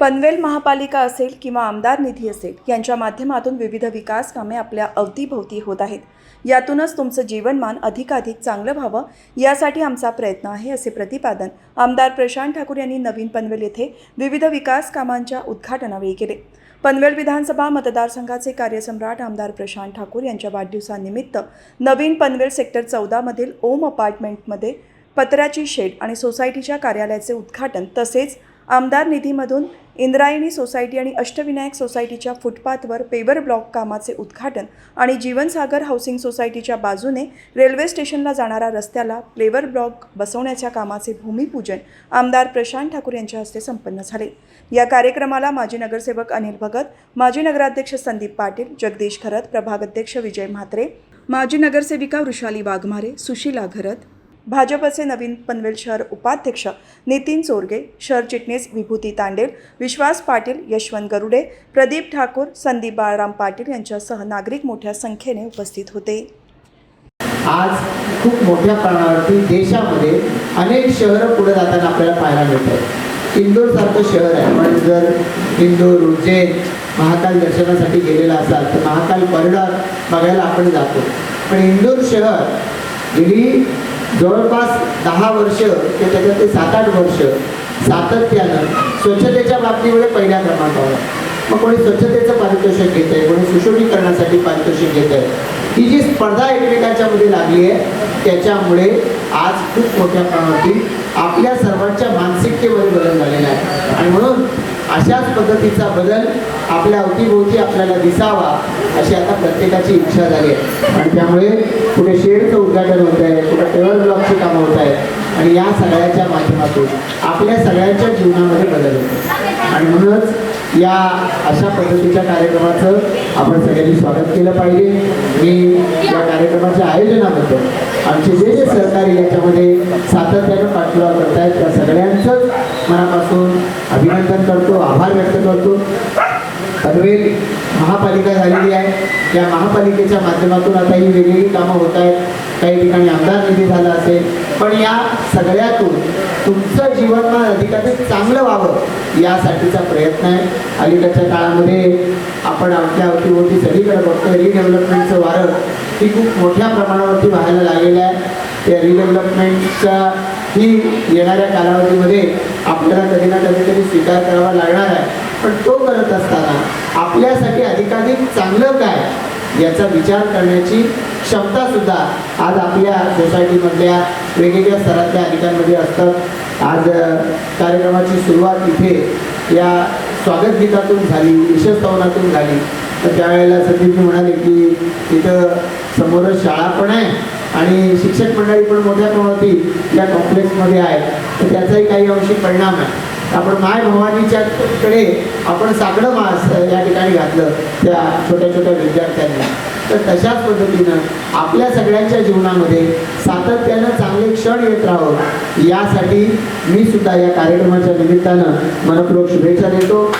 पनवेल महापालिका असेल किंवा आमदार निधी असेल यांच्या माध्यमातून विविध विकास कामे आपल्या अवतीभोवती होत आहेत. यातूनच तुमचं जीवनमान अधिकाधिक चांगलं व्हावं यासाठी आमचा प्रयत्न आहे असे प्रतिपादन आमदार प्रशांत ठाकूर यांनी नवीन पनवेल येथे विविध विकास कामांच्या उद्घाटनावेळी केले. पनवेल विधानसभा मतदारसंघाचे कार्यसम्राट आमदार प्रशांत ठाकूर यांच्या वाढदिवसानिमित्त नवीन पनवेल सेक्टर चौदामधील ओम अपार्टमेंटमध्ये पत्र्याची शेड आणि सोसायटीच्या कार्यालयाचे उद्घाटन तसेच आमदार निधीमधून इंद्रायणी सोसायटी आणि अष्टविनायक सोसायटीच्या फुटपाथवर पेवर ब्लॉक कामाचे उद्घाटन आणि जीवनसागर हाऊसिंग सोसायटीच्या बाजूने रेल्वे स्टेशनला जाणाऱ्या रस्त्याला प्लेवर ब्लॉक बसवण्याच्या कामाचे भूमिपूजन आमदार प्रशांत ठाकूर यांच्या हस्ते संपन्न झाले. या कार्यक्रमाला माजी नगरसेवक अनिल भगत माजी नगराध्यक्ष संदीप पाटील जगदीश खरत प्रभागाध्यक्ष विजय म्हात्रे माजी नगरसेविका वृषाली वाघमारे सुशीला घरत भाजपचे नवीन पनवेल शहर उपाध्यक्ष नितीन चोरगे शहर चिटणीस विभूती तांडेल विश्वास पाटील यशवंत गरुडे प्रदीप ठाकूर संदीप बाळराम पाटील यांच्यासह नागरिक मोठ्या संख्येने उपस्थित होते. आज खूप मोठ्या प्रमाणावरती देशामध्ये अनेक शहरं पुढे जाताना आपल्याला पाहायला मिळतात. इंदोरसारखं शहर आहे. पण जर इंदोर उज्जैन महाकाल दर्शनासाठी गेलेला असाल तर महाकाल कॉरिडॉर बघायला आपण जातो. पण इंदोर शहर गेली जवळपास दहा वर्ष ते त्याच्यात ते सात आठ वर्ष सातत्यानं स्वच्छतेच्या बाबतीमध्ये पहिल्या क्रमांकावर मग कोणी स्वच्छतेचं पारितोषिक घेत आहे कोणी सुशोभीकरणासाठी पारितोषिक घेत आहे ही जी स्पर्धा एकमेकांच्या मध्ये लागली आहे त्याच्यामुळे आज खूप मोठ्या प्रमाणातील आपल्या सर्वांच्या मानसिकतेवर बदल झालेला आहे. आणि म्हणून अशाच पद्धतीचा बदल आपल्या अवतीभोवती आपल्याला दिसावा अशी आता प्रत्येकाची इच्छा झाली आहे. आणि त्यामुळे पुढे शेडचं उद्घाटन होत आहे कुठे टेबल ब्लॉकची कामं होत आहेत आणि या सगळ्याच्या माध्यमातून आपल्या सगळ्यांच्या जीवनामध्ये बदल होतो. आणि म्हणूनच या अशा पद्धतीच्या कार्यक्रमाचं आपण सगळ्यांनी स्वागत केलं पाहिजे. मी या कार्यक्रमाच्या आयोजनाबद्दल आमचे जे जे सहकारी याच्यामध्ये सातत्यानं पाठपुरावा करत आहेत त्या सगळ्यांचंच मनापासून अभिनंदन करतो आभार व्यक्त करतो. पनवेल महापालिका झालेली आहे. या महापालिकेच्या माध्यमातून आता ही वेगवेगळी कामं होत आहेत. काही ठिकाणी आमदार निधी झाला असेल. पण या सगळ्यातून तुमचं जीवनमान अधिकाधिक चांगलं व्हावं यासाठीचा प्रयत्न आहे. अलीकडच्या काळामध्ये आपण आपल्या अवतीभोवती सगळीकडे बघतो रिडेव्हलपमेंटचं वारं ही खूप मोठ्या प्रमाणावरती व्हायला लागलेलं आहे. त्या रिडेव्हलपमेंटचा ही येणाऱ्या कालावधीमध्ये आपल्याला कधी ना कधीतरी स्वीकार करावा लागणार आहे. पण तो करत असताना आपल्या अधिकाधिक चांगलं काय याचा विचार करण्याची क्षमता सुद्धा आज आपल्या सोसायटीमधल्या वेगवेगळ्या स्तरातल्या अधिकांमध्ये असतात. आज कार्यक्रमाची सुरुवात इथे या स्वागत गीतातून झाली यशस्तवनातून झाली. तर त्यावेळेला संदीपजी म्हणाले की इथं समोरच शाळा पण आहे आणि शिक्षक मंडळी पण मोठ्या प्रमाणात या कॉम्प्लेक्समध्ये आहे तर त्याचाही काही अंशी परिणाम आहे. आपण माय भवानीच्या कडे आपण साकडं मास या ठिकाणी घातलं त्या छोट्या छोट्या विद्यार्थ्यांना. तर तशाच पद्धतीनं आपल्या सगळ्यांच्या जीवनामध्ये सातत्यानं चांगले क्षण येत राहावं यासाठी मी सुद्धा या कार्यक्रमाच्या निमित्तानं मनपूर्वक शुभेच्छा देतो.